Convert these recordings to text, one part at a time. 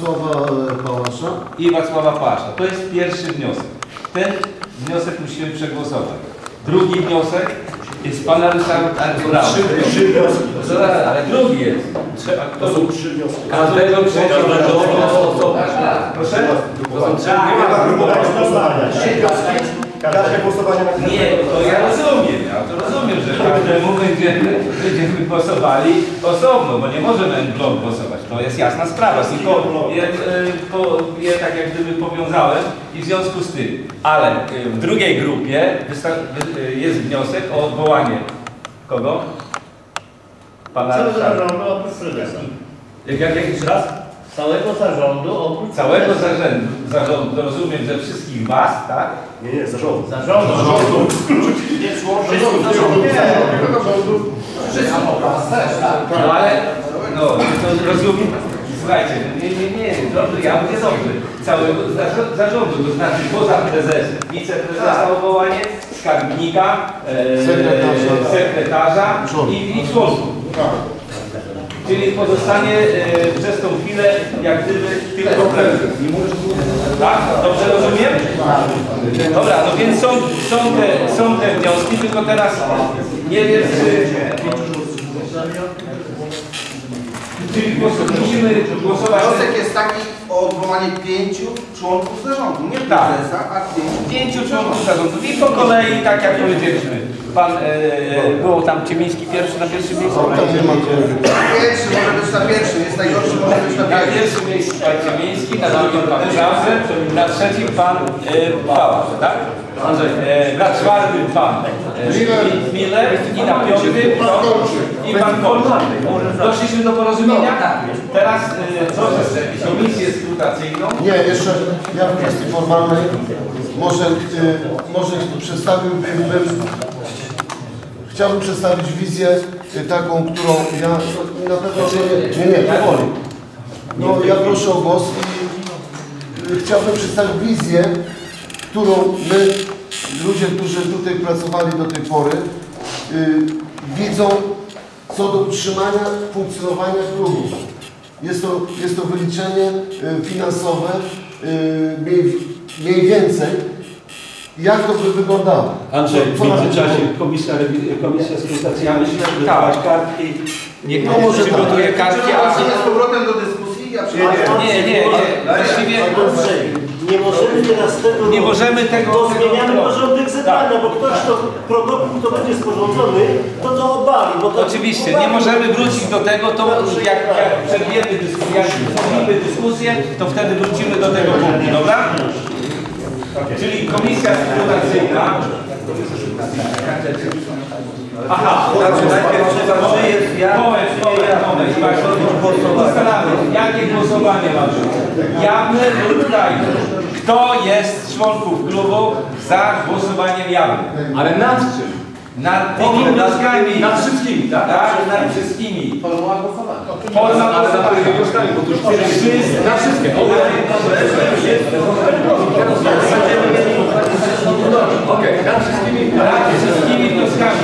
Sława e, Pałasza. i Wacława Pasza. To jest pierwszy wniosek. Ten wniosek musimy przegłosować. Drugi wniosek jest pana Ryszarda Artura. Trzy, trzy wnioski. Zaraz, ale drugi jest. Trzeba, To są trzy wnioski. każdego trzeciego Każdego Proszę? To są trzy Nie ma próbować głosowania. Trzy wnioski. Każde głosowanie na Nie, to ja rozumiem, ja to rozumiem, że każdemu będziemy, będziemy głosowali osobno, bo nie możemy en blok głosować. To jest jasna sprawa, tylko je, po, je tak jak gdyby powiązałem i w związku z tym. Ale y, w drugiej grupie y, jest wniosek o odwołanie kogo? Pana Całego Ryszarda. Jak, jak, jak jeszcze raz? Całego zarządu oprócz Całego zarządu, zarządu, to rozumiem, że wszystkich was, tak? Nie, nie, zarządu. Zarządu. Nie, członków. No ale, no, to rozumiem. Słuchajcie, nie, nie, nie, dobrze, ja mówię dobrze. Całego zarządu, to znaczy poza prezesem, wiceprezesa odwołanie, skarbnika, e, Sekretarza. i, i członków. Czyli pozostanie e, przez tą chwilę jak gdyby tylko prezes. Tak? Dobrze rozumiem? Dobra, no więc są, są, te, są te wnioski, tylko teraz nie wiem, czy... Czyli głos- musimy głosować... Wniosek jest taki o odwołanie pięciu członków zarządu, nie Tak. prezesa, a pięciu. Pięciu członków zarządu i po kolei, tak jak powiedzieliśmy. Pan, e, było tam Ciemiński pierwszy na pierwszym miejscu? Tam nie ma kolegi. Pierwszy może być na pierwszym, jest najgorszy, może być na Na pierwszym. pierwszym miejscu pan Ciemiński, na drugim pan Krause, na trzecim pan e, Pałasz, tak? Andrzej, e, na czwartym pan e, Mi- Miller i na piątym kto? i pan Kolczak. Doszliśmy do porozumienia? Teraz e, proszę komisję skrutacyjną. Nie, jeszcze ja w kwestii formalnej może, y, może przedstawiłbym, chciałbym przedstawić wizję y, taką, którą ja na pewno nie, nie, nie, powoli. No ja proszę o głos i y, chciałbym przedstawić wizję, którą my, ludzie, którzy tutaj pracowali do tej pory, y, widzą co do utrzymania funkcjonowania klubu. Jest to, jest to wyliczenie finansowe mniej, mniej więcej. Jak to by wyglądało? Andrzej, w co na międzyczasie komisja, komisja skrutacyjna musi Tak. przygotować kartki. Niech No może przygotuje Czy kartki, a... z powrotem do dyskusji? Ja przepraszam. Nie, nie, nie. Właściwie Andrzej, nie możemy teraz tego Nie możemy tego- bo zmieniamy porządek zebrania, bo ktoś to protokół to będzie sporządzony, to to obali. Bo to Oczywiście, nie możemy wrócić do tego, to jak, jak przerwiemy dyskusję, jak dyskusję, to wtedy wrócimy do tego punktu, dobra? Czyli komisja skrutacyjna. Aha, znaczy najpierw trzeba przyjeść, moment, moment, moment, właśnie, ustalamy, jakie głosowanie ma być. Jawne lub tajne. Kto jest z członków klubu za głosowaniem jawnym? Ale nad czym? Nad tymi wnioskami. Nad wszystkimi, tak? Tak, nad wszystkimi. Formuła głosowania. Forma głosowania. Na wszystkie. Okej, wszystkimi. Wnioskami.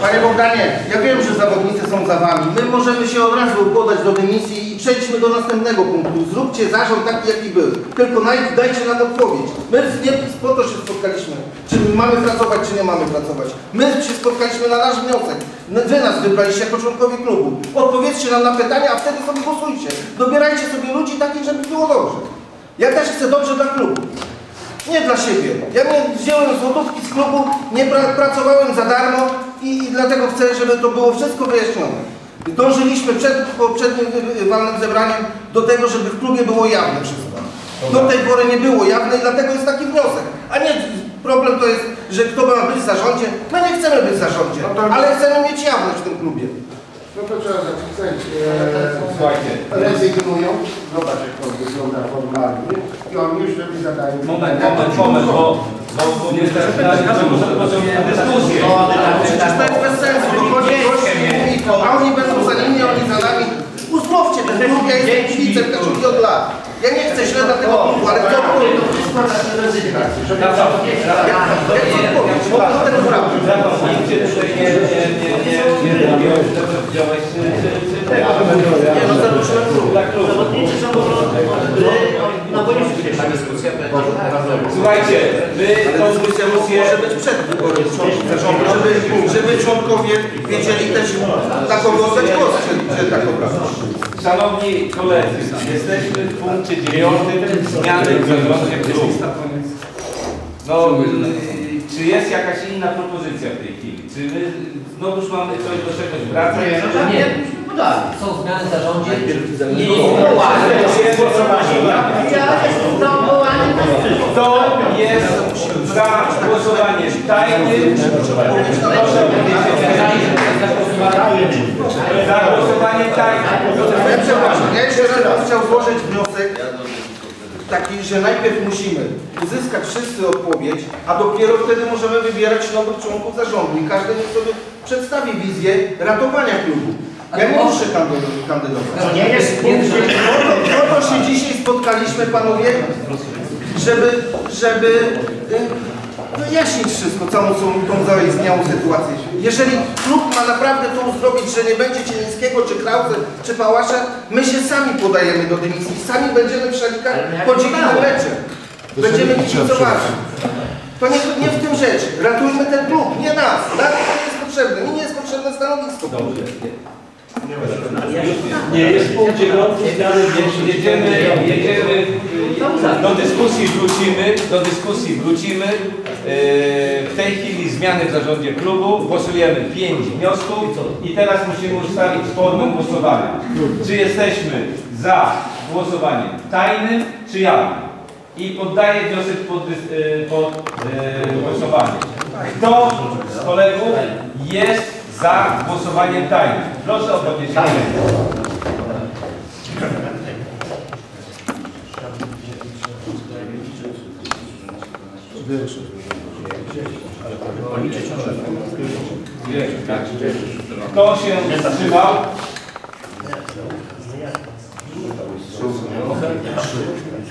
Panie Bogdanie, ja wiem, że zawodnicy są za wami. My możemy się od razu podać do dymisji przejdźmy do następnego punktu. Zróbcie zarząd taki, jaki był. Tylko najpierw dajcie nam odpowiedź. My nie po to się spotkaliśmy. Czy mamy pracować, czy nie mamy pracować. My się spotkaliśmy na nasz wniosek. Wy nas wybraliście jako członkowie klubu. Odpowiedzcie nam na pytania, a wtedy sobie głosujcie. Dobierajcie sobie ludzi takich, żeby było dobrze. Ja też chcę dobrze dla klubu. Nie dla siebie. Ja nie wziąłem złotówki z klubu, nie pra pracowałem za darmo i, i dlatego chcę, żeby to było wszystko wyjaśnione. Dążyliśmy przed poprzednim walnym zebraniem do tego, żeby w klubie było jawne wszystko. Do tej pory nie było jawne i dlatego jest taki wniosek. A nie problem to jest, że kto ma być w zarządzie. My nie chcemy być w zarządzie, ale chcemy mieć jawność w tym klubie. No to trzeba zapisać. Słuchajcie. Rezygnują. Zobacz jak to wygląda formalnie. I oni już sobie zadają. Moment, moment, moment, bo, bo, bo rozpocząć dyskusję. Przecież to jest bez sensu, bo gości mówi, a oni będą za nimi, oni za nami. Uzmówcie ten klub, ja jestem kibicem Kaszubki od lat. Ja nie chcę źle dla tego klubu, ale co odpowiedź? Ja, ja co odpowiedź? Bo to ten prawo. Cię tutaj nie, nie, nie, nie, nie robił, żeby wziąłeś czy, czy, czy tego. Nie no, zaruszyłem klub. Dla klubu. Zawodnicy samorządy na boisku się Słuchajcie, my tą dyskusję... Może być przed wyborem członków żeby, żeby członkowie wiedzieli też kogo oddać głos, czy, czy tak naprawdę. Szanowni koledzy, jesteśmy w punkcie dziewiątym zmiany w zarządzie klubu. No, czy jest jakaś inna propozycja w tej chwili? Czy my znowuż mamy coś do czegoś wracać? Nie, są zmiany w zarządzie i jest głosowanie. Ja jestem za Kto jest za głosowaniem tajnym? Proszę za głosowaniem tajnym. Ja przepraszam, ja jeszcze raz chciał złożyć wniosek taki, że najpierw musimy uzyskać wszyscy odpowiedź, a dopiero wtedy możemy wybierać nowych członków zarządu i każdy niech sobie przedstawi wizję ratowania klubu. Ja nie muszę kandydo- kandydować. To nie jest punkt Po to, po to się dzisiaj spotkaliśmy, panowie, żeby, żeby wyjaśnić wszystko, całą tą, tą zaistniałą sytuację. Jeżeli klub ma naprawdę to zrobić, że nie będzie Cielińskiego, czy Krause, czy Pałasza, my się sami podajemy do dymisji, sami będziemy w szalikach chodzili na mecze. Będziemy kibicowali. To nie, nie w tym rzecz. Ratujmy ten klub, nie nas. Nam to nie jest potrzebne. Mi nie jest potrzebne stanowisko. Nie jest punkt dziewiąty zmiany Jedziemy, jedziemy, do dyskusji wrócimy, do dyskusji wrócimy. Yy, W tej chwili zmiany w zarządzie klubu, głosujemy pięć wniosków i teraz musimy ustalić formę głosowania. Czy jesteśmy za głosowaniem tajnym, czy jawnym? I poddaję wniosek pod, dys- yy, pod yy, głosowanie. Kto z kolegów jest za głosowaniem tajnym? Proszę o podniesienie. Kto się wstrzymał?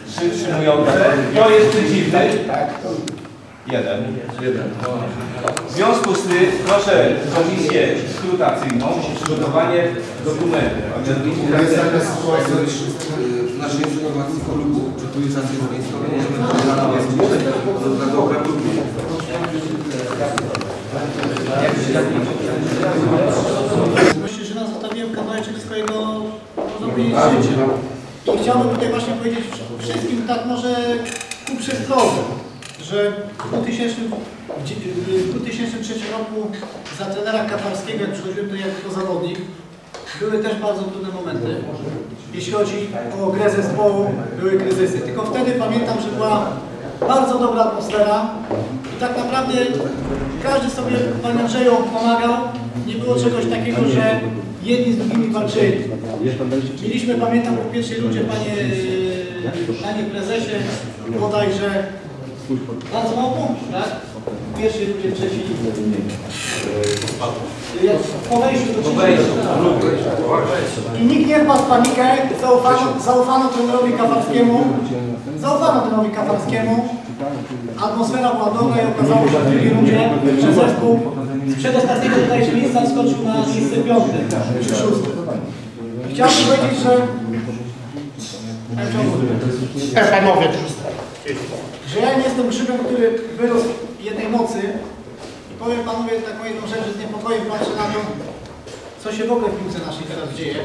Trzy wstrzymujące. Kto jest przeciwny? Jeden. W związku z tym proszę komisję skrutacyjną o przygotowanie dokumentu. mianowicie Jest taka sytuacja, że W naszej sytuacji klubu, czy tu jest nazwisko, możemy na dobre klubu. Myślę, że nas zostawiłem kawałeczek swojego, życia. I chciałbym tutaj właśnie powiedzieć wszystkim tak może ku przestrodze, że w 2000 w 2003 roku za trenera Katarskiego, jak przychodziłem tutaj jako zawodnik, były też bardzo trudne momenty. Jeśli chodzi o grę zespołu, były kryzysy. Tylko wtedy pamiętam, że była bardzo dobra atmosfera i tak naprawdę każdy sobie, Panie pomagał. Nie było czegoś takiego, że jedni z drugimi walczyli. Mieliśmy, pamiętam, po pierwszej ludzie, Panie, Panie Prezesie, bodajże bardzo mało punktów, tak? W pierwszej ludzie, trzeciej jak po wejściu do i nikt nie wpadł w panikę, zaufano, zaufano trenerowi Kafarskiemu, zaufano trenerowi Kafarskiemu, atmosfera była dobra i okazało się w drugiej rundzie, że zespół z przedostatniego tutaj miejsca skoczył na miejsce piąte, czy szóste. Chciałbym powiedzieć, że... Panowie, że ja nie jestem grzybem, który wyrósł jednej nocy i powiem panowie taką jedną rzecz, że z niepokojem patrzę na to, co się w ogóle w piłce naszej teraz dzieje.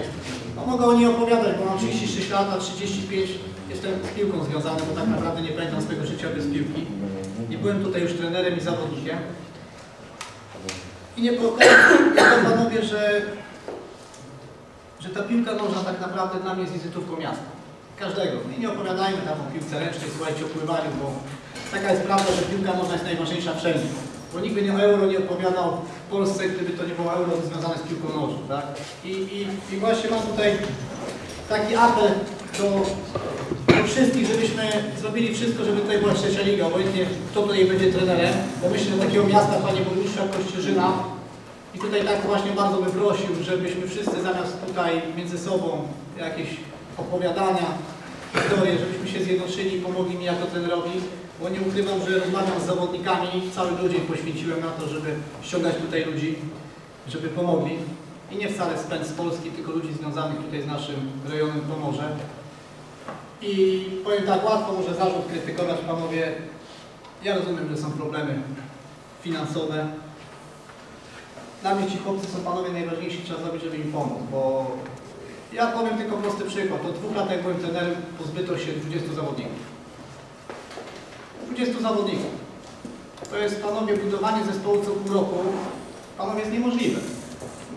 No mogę o niej opowiadać, bo mam 36 lat, a 35 jestem z piłką związany, bo tak naprawdę nie pamiętam swojego życia bez piłki. Nie byłem tutaj już trenerem i zawodnikiem. I nie powiem panowie, że, że ta piłka nożna tak naprawdę dla mnie jest wizytówką miasta. Każdego. I nie opowiadajmy tam o piłce ręcznej, słuchajcie, o pływaniu, bo taka jest prawda, że piłka nożna jest najważniejsza wszędzie. Bo nikt by nie o euro nie opowiadał w Polsce, gdyby to nie było euro związane z piłką nożną, tak? I, i, i właśnie mam tutaj taki apel do, wszystkich, żebyśmy zrobili wszystko, żeby tutaj była trzecia liga, obojętnie kto tutaj będzie trenerem, bo myślę, że takiego miasta, panie burmistrzu, jak Kościerzyna, i tutaj tak właśnie bardzo bym prosił, żebyśmy wszyscy zamiast tutaj między sobą jakieś opowiadania, historie, żebyśmy się zjednoczyli i pomogli mi jako trenerowi, bo nie ukrywam, że rozmawiam z zawodnikami, cały tydzień poświęciłem na to, żeby ściągać tutaj ludzi, żeby pomogli. I nie wcale spęd z Polski, tylko ludzi związanych tutaj z naszym rejonem Pomorze. I powiem tak, łatwo może zarzut krytykować, panowie. Ja rozumiem, że są problemy finansowe. Dla mnie ci chłopcy są panowie najważniejsi, trzeba zrobić, żeby im pomóc, bo ja powiem tylko prosty przykład. Od dwóch lat jak byłem trenerem, pozbyto się 20 zawodników. 20 zawodników. To jest, panowie, budowanie zespołu co pół roku, panowie, jest niemożliwe.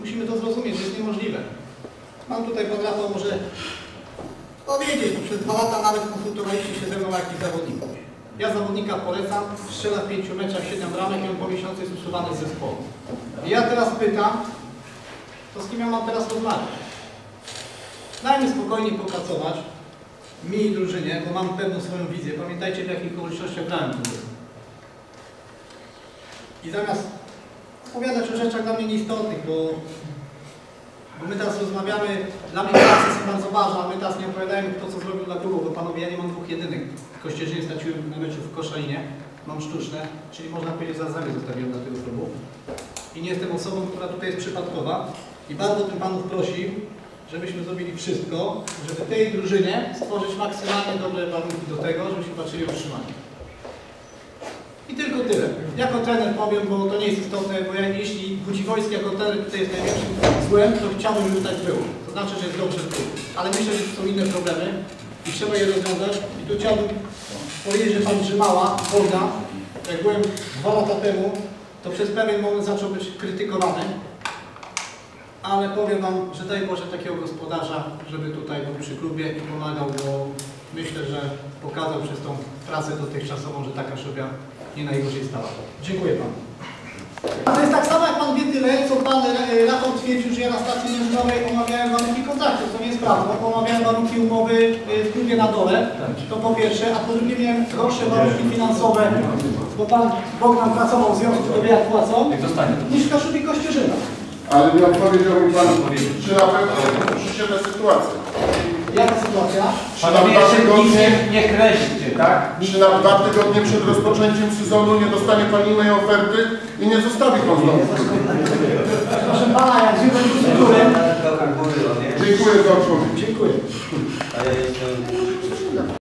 Musimy to zrozumieć, że jest niemożliwe. Mam tutaj pan Rafał może powiedzieć, przez dwa lata nawet konsultowaliście się ze mną jakich zawodników. Ja zawodnika polecam, strzela w pięciu meczach, siedem bramek i on po miesiącu jest usuwany z zespołu. I ja teraz pytam, to z kim ja mam teraz rozmawiać? Dajmy spokojnie popracować, mi i drużynie, bo mam pewną swoją wizję. Pamiętajcie w jakich okolicznościach grałem tu. I zamiast opowiadać o rzeczach dla mnie nieistotnych, bo, bo my teraz rozmawiamy, dla mnie prace są bardzo ważne, a my teraz nie opowiadajmy kto co zrobił dla drugą, bo panowie, ja nie mam dwóch jedynych. Kościerzynie straciłem na meczu w Koszalinie, mam sztuczne, czyli można powiedzieć za zamiar zostawiłem dla tego klubu. I nie jestem osobą, która tutaj jest przypadkowa i bardzo tym panów prosił, żebyśmy zrobili wszystko, żeby tej drużynie stworzyć maksymalnie dobre warunki do tego, żebyśmy patrzyli utrzymanie. I tylko tyle. Jako trener powiem, bo to nie jest istotne, bo ja, jeśli Budziwojski jako trener tutaj jest największym złem, to chciałbym, żeby tak było. To znaczy, że jest dobrze w klubie. Ale myślę, że są inne problemy i trzeba je rozwiązać. I tu chciałbym powiedzieć, że pan Grzymała, Bogdan, jak byłem dwa lata temu, to przez pewien moment zaczął być krytykowany. Ale powiem Wam, że daj Boże takiego gospodarza, żeby tutaj był przy klubie i pomagał, bo myślę, że pokazał przez tą pracę dotychczasową, że taka szubia nie najgorzej stała. Dziękuję Panu. To jest tak samo jak Pan wie tyle, co Pan e, Rafał twierdził, że ja na stacji międzynarodowej omawiałem warunki kontraktu. To nie jest prawda, bo omawiałem warunki umowy e, w klubie na dole, to po pierwsze, a po drugie miałem gorsze warunki finansowe, bo Pan Bogdan pracował w związku, to wie jak płacą, niż w Kaszubie Kościerzyna. Ale nie odpowiedział mi Pan, czy na pewno się ta sytuacja? Jaka sytuacja? Czy na Panowie, dwa jeszcze tygodnie, nie, nie kreślcie, tak? czy na dwa tygodnie przed rozpoczęciem sezonu nie dostanie Pan innej oferty i nie zostawi Pan znowu? Proszę Pana, jak żyłem kulturę, Dziękuję za odpowiedź. dziękuję. A ja jestem